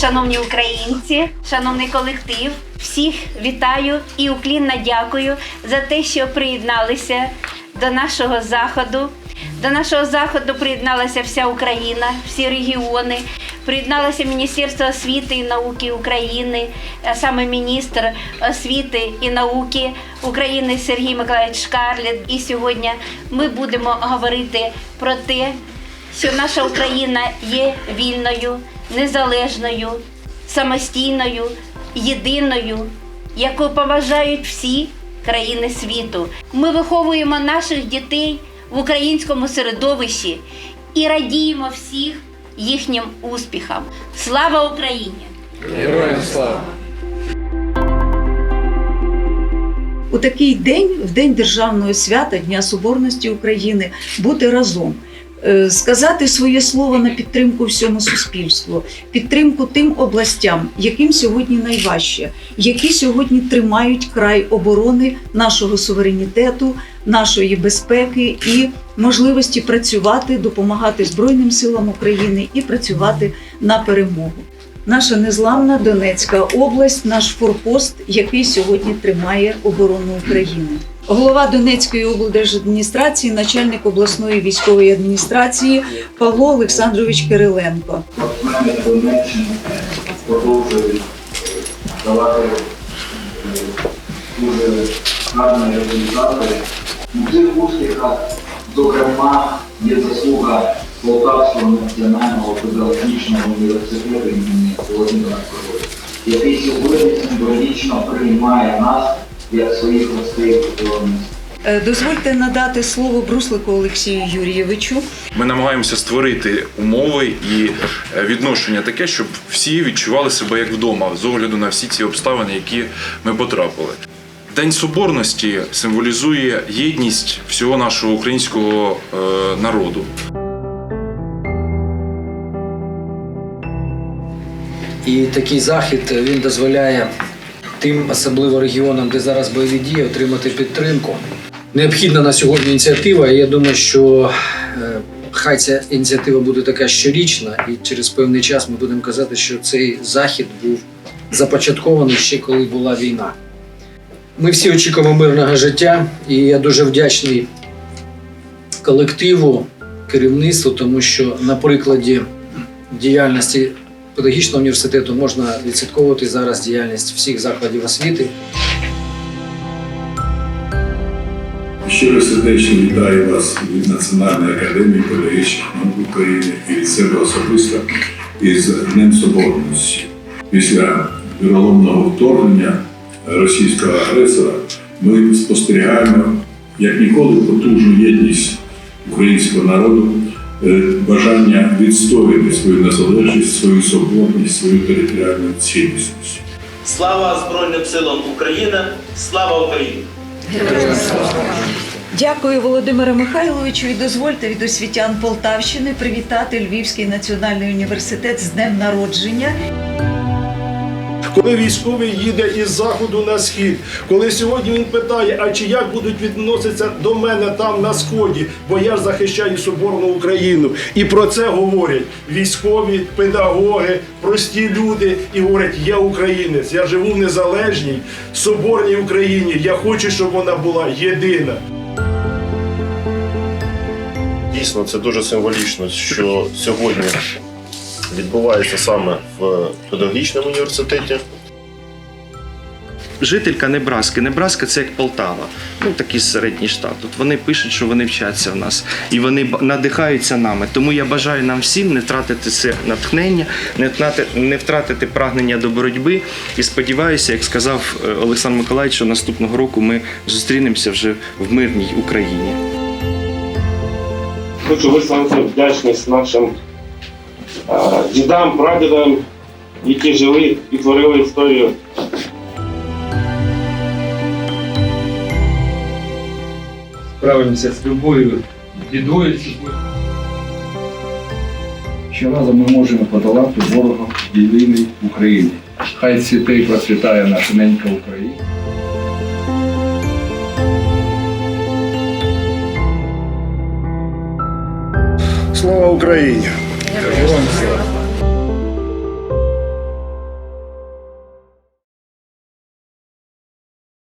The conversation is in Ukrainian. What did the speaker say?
Шановні українці, шановний колектив, всіх вітаю і уклінно дякую за те, що приєдналися до нашого заходу. До нашого заходу приєдналася вся Україна, всі регіони. Приєдналося Міністерство освіти і науки України, а саме міністр освіти і науки України Сергій Миколаївич Шкарлет. І сьогодні ми будемо говорити про те, що наша Україна є вільною, незалежною, самостійною, єдиною, яку поважають всі країни світу. Ми виховуємо наших дітей в українському середовищі і радіємо всіх їхнім успіхам. Слава Україні! Героям слава! у такий день, в день державного свята, Дня Соборності України, бути разом. Е, Сказати своє слово на підтримку всьому суспільству, підтримку тим областям, яким сьогодні найважче, які сьогодні тримають край оборони нашого суверенітету, нашої безпеки і можливості працювати, допомагати Збройним силам України і працювати на перемогу. Наша незламна Донецька область, наш форпост, який сьогодні тримає оборону України. Голова Донецької облдержадміністрації, начальник обласної військової адміністрації Павло Олександрович Кириленко. Донеччини продовжують давати дуже гарні результати. У цих успіхах, зокрема, є заслуга Полтавського національного педагогічного університету імені Володимира Короля, який сьогодні символічно приймає нас як своїх. Е, Дозвольте надати слово Бруслику Олексію Юрійовичу. Ми намагаємося створити умови і е, відношення таке, щоб всі відчували себе як вдома з огляду на всі ці обставини, які ми потрапили. День Соборності символізує єдність всього нашого українського е, народу. І такий захід е, він дозволяє тим, особливо регіонам, де зараз бойові дії, отримати підтримку. Необхідна на сьогодні ініціатива. Я думаю, що е, хай ця ініціатива буде така щорічна, і через певний час ми будемо казати, що цей захід був започаткований ще коли була війна. Ми всі очікуємо мирного життя, і я дуже вдячний колективу, керівництву, тому що на прикладі діяльності педагогічного університету можна відслідковувати зараз діяльність всіх закладів освіти. Щиро сердечно вітаю вас від Національної академії педагогічних наук України і від себе особисто із Днем Соборності. Після віроломного вторгнення російського агресора ми спостерігаємо як ніколи потужну єдність українського народу, бажання відстояти свою незалежність, свою соборність, свою територіальну цілісність. Слава Збройним силам України! Слава Україні! Дякую, Володимире Михайловичу. І дозвольте від освітян Полтавщини привітати Львівський національний університет з днем народження. Коли військовий їде із заходу на схід, коли сьогодні він питає, а чи як будуть відноситися до мене там на сході, бо я ж захищаю соборну Україну. І про це говорять військові, педагоги, прості люди і говорять: я українець, я живу в незалежній соборній Україні. Я хочу, щоб вона була єдина. Дійсно, це дуже символічно, що сьогодні відбувається саме в педагогічному університеті. жителька Небраски. Небраска це як Полтава, ну такий середній штат. Тут вони пишуть, що вони вчаться в нас і вони надихаються нами. Тому я бажаю нам всім не втратити це натхнення, не втратити, не втратити прагнення до боротьби. І сподіваюся, як сказав е, Олександр Миколаївич, що наступного року ми зустрінемося вже в мирній Україні. Хочу висловити вдячність нашим дідам, прадідам, які жили і творили історію справимося з любою бідою. Що разом ми можемо подолати ворога єдиний України. Хай цвіте і процвітає наша ненька Україна. Слава Україні! Героям слава!